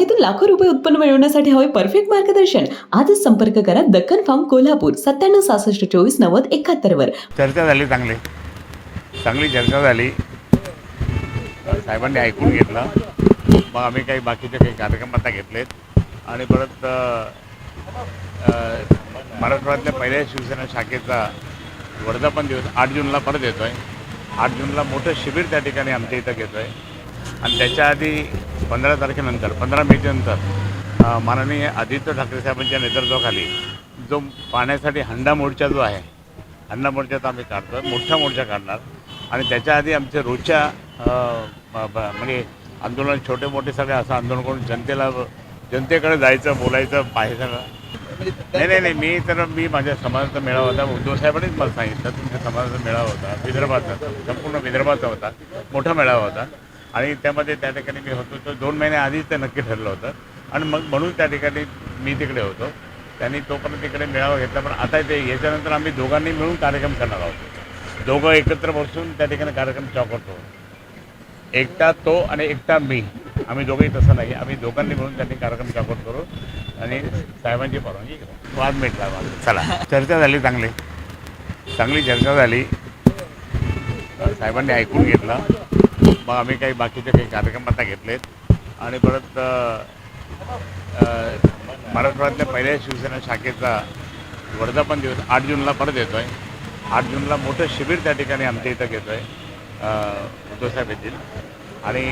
बागेतून लाखो रुपये उत्पन्न मिळवण्यासाठी हवे परफेक्ट मार्गदर्शन. आजच संपर्क करा दक्कन फार्म कोल्हापूर सत्त्याण्णव सहासष्ट चोवीस नव्वद एकाहत्तर वर. चर्चा झाली चांगली. चांगली चर्चा झाली. साहेबांनी ऐकून घेतलं. मग आम्ही काही बाकीचे काही कार्यक्रम आता घेतलेत. आणि परत मराठवाड्यातल्या पहिल्या शिवसेना शाखेचा वर्धापन दिवस आठ जूनला परत येतो आहे आठ जूनला मोठं शिबिर त्या ठिकाणी आमच्या इथं घेतो आहे आणि त्याच्या आधी पंधरा तारखेनंतर पंधरा मेच्या माननीय आदित्य ठाकरे साहेबांच्या नेतृत्वाखाली जो पाण्यासाठी हंडा मोर्चा जो आहे हंडा मोर्चात आम्ही काढतो मोठा मोर्चा काढणार. आणि त्याच्या आधी आमच्या रोजच्या म्हणजे आंदोलन छोटे मोठे सगळे असं आंदोलन करून जनतेला जनतेकडे जायचं बोलायचं पाहायचं. नाही नाही नाही मी तर मी माझ्या समाजाचा मेळावा होता. उद्धव साहेबांनीच मला सांगितलं तुमच्या समाजाचा मेळावा होता. विदर्भाचा संपूर्ण विदर्भाचा होता. मोठा मेळावा होता. आणि त्यामध्ये त्या ठिकाणी मी होतो. तो दोन महिने आधीच ते नक्की ठरलं होतं. आणि मग म्हणून त्या ठिकाणी मी तिकडे होतो. त्यांनी तोपर्यंत तिकडे मेळावा घेतला पण आता ते याच्यानंतर आम्ही दोघांनी मिळून कार्यक्रम करणार आहोत. दोघं एकत्र बसून त्या ठिकाणी कार्यक्रम चौकटतो एकटा तो आणि एकटा मी. आम्ही दोघंही तसं नाही. आम्ही दोघांनी मिळून त्यांनी कार्यक्रम चौकट करू आणि साहेबांची परवानगी घेऊ वाद मिटला वाद चला. चर्चा झाली चांगली. चांगली चर्चा झाली. साहेबांनी ऐकून घेतलं. मग आम्ही काही बाकीचे काही कार्यक्रम आता घेतलेत. आणि परत मराठवाड्यातल्या पहिल्या शिवसेना शाखेचा वर्धापन दिवस आठ जूनला परत येतो आहे आठ जूनला मोठं शिबिर त्या ठिकाणी आमच्या इथं घेतो आहे उद्धवसाहेब येथील आणि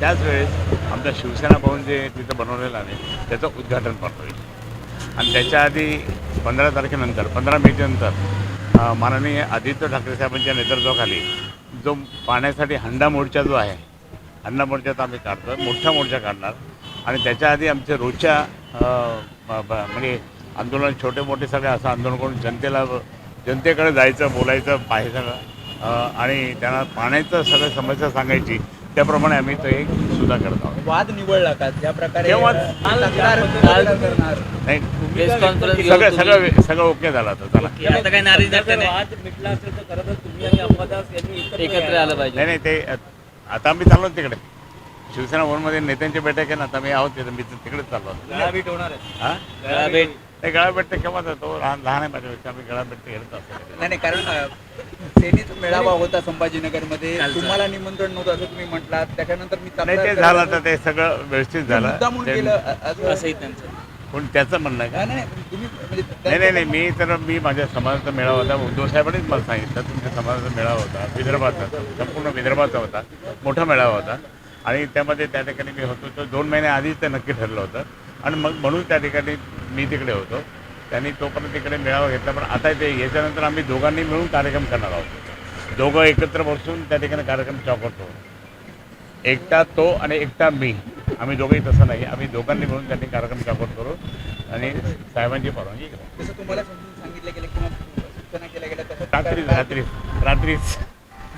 त्याच वेळेस आमचा शिवसेना भवन जे तिथं बनवलेलं आहे त्याचं उद्घाटन पण होईल. आणि त्याच्या आधी पंधरा तारखेनंतर पंधरा मेच्या माननीय आदित्य ठाकरे साहेबांच्या नेतृत्वाखाली जो पाण्यासाठी हंडा मोर्चा जो आहे हंडा मोर्चात आम्ही काढतो मोठा मोर्चा काढणार. आणि त्याच्या आधी आमच्या रोजच्या म्हणजे आंदोलन छोटे मोठे सगळे असं आंदोलन करून जनतेला जनतेकडे जायचं बोलायचं पाहायचं आणि त्यांना पाण्याचं सगळं समस्या सांगायची त्याप्रमाणे आम्ही तो सुद्धा करत आहोत. वाद निवडला का? ज्या प्रकारे सगळं सगळं सगळं ओके झालं आता चला. आता काही नाराजी दाखवत नाही. वाद मिटला असेल तर तर एकत्र आलं पाहिजे. नाही नाही ते आता आम्ही चाललो तिकडे. शिवसेना भवनमध्ये नेत्यांची बैठक आहे ना आता मी आहोत तिथे मी तिकडेच चाललो होतो. गळा भेट होणार आहे. हा? गळा भेट नाही गळा भेटते केव्हा तो लहान लहान आहे माझ्यापेक्षा आम्ही गळा भेटते घेत असतो. नाही नाही कारण अ, सेनेचा मेळावा होता संभाजीनगरमध्ये. तुम्हाला निमंत्रण नव्हतं असं तुम्ही म्हटलात. त्याच्यानंतर मी नाही ते झालं आता ते सगळं व्यवस्थित झालं. असंही त्यांचं. पण त्याचं म्हणणं आहे का? नाही, तुम्ही म्हणजे नाही नाही नाही मी तर मी माझ्या समाजाचा मेळावा होता. उद्धव साहेबांनीच मला सांगितलं तुमच्या समाजाचा मेळावा होता विदर्भाचा संपूर्ण विदर्भाचा होता. मोठा मेळावा होता. आणि त्यामध्ये त्या ठिकाणी मी होतो तो दोन महिने आधीच ते नक्की ठरलं होतं. आणि मग म्हणून त्या ठिकाणी मी तिकडे होतो. त्यांनी तोपर्यंत तिकडे मेळावा घेतला पण आता ते याच्यानंतर आम्ही दोघांनी मिळून कार्यक्रम करणार आहोत. दोघं एकत्र बसून त्या ठिकाणी कार्यक्रम चौकटतो एकटा तो आणि एकटा मी. आम्ही दोघंही तसं नाही. आम्ही दोघांनी मिळून त्यांनी कार्यक्रम चौकट करू आणि साहेबांची परवानगी गेल्या तसं रात्रीच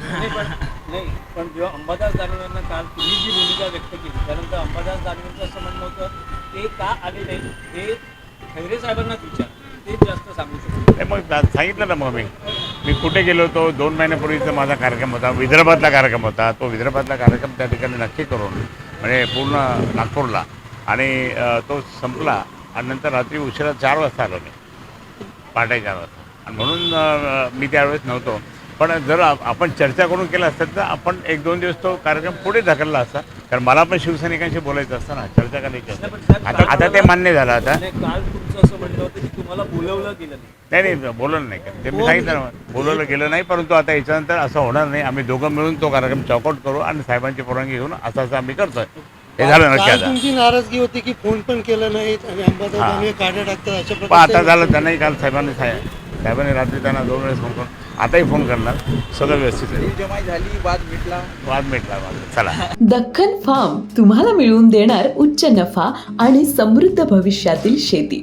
नाही पण नाही पण जेव्हा अंबादास दानवेंना काल तुम्ही जी भूमिका व्यक्त केली त्यानंतर अंबादास दानवेंचं असं म्हणणं होतं ते का आले नाही हे खैरे साहेबांनाच विचार तेच जास्त सांगू शकतो नाही. मग सांगितलं ना मग मी. मी कुठे गेलो होतो? दोन महिन्यापूर्वीचा माझा कार्यक्रम होता. विदर्भातला कार्यक्रम होता. तो विदर्भातला कार्यक्रम त्या ठिकाणी नक्की करून म्हणजे पूर्ण नागपूरला. आणि तो संपला आणि नंतर रात्री उशिरा चार वाजता आलो मी. पहाटे चार वाजता आणि म्हणून मी त्यावेळेस नव्हतो. पण जर आप- आपण चर्चा करून केलं असतं तर आपण एक दोन दिवस तो कार्यक्रम पुढे ढकलला असता. कारण मला पण शिवसैनिकांशी बोलायचं असतं ना चर्चा का नाही नाही, पण केली साहेब, आता आता ते मान्य झालं आता. काल तुमचं असं म्हणणं होतं की तुम्हाला बोलवलं गेलं नाही. नाही नाही बोलवलं नाही. का ते मी सांगितलं ना बोलवलं गेलं नाही परंतु आता याच्यानंतर असं होणार नाही. आम्ही दोघं मिळून तो कार्यक्रम चौकआउट करू आणि साहेबांची परवानगी घेऊन असं असं आम्ही करतोय. हे झालं नक्की काल आता. तुमची नाराजगी होती की फोन पण केलं नाहीत आणि अंबादास हा. दानवे काढ्या टाकतात अशा पण आता झालं त्यांनाही काल साहेबांनी साहेब साहेबांनी रात्री त्यांना दोन वेळेस फोन करून आताही फोन करणार. सगळं व्यवस्थित झाली वाद मिटला. वाद मिटला चला. दक्कन फार्म तुम्हाला मिळवून देणार उच्च नफा आणि समृद्ध भविष्यातील शेती.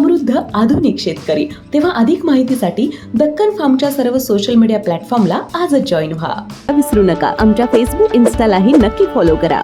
समृद्ध आधुनिक शेतकरी. तेव्हा अधिक माहितीसाठी दक्कन फार्मच्या सर्व सोशल मीडिया प्लॅटफॉर्मला आजच जॉईन व्हा. विसरू नका. आमच्या फेसबुक इन्स्टालाही नक्की फॉलो करा.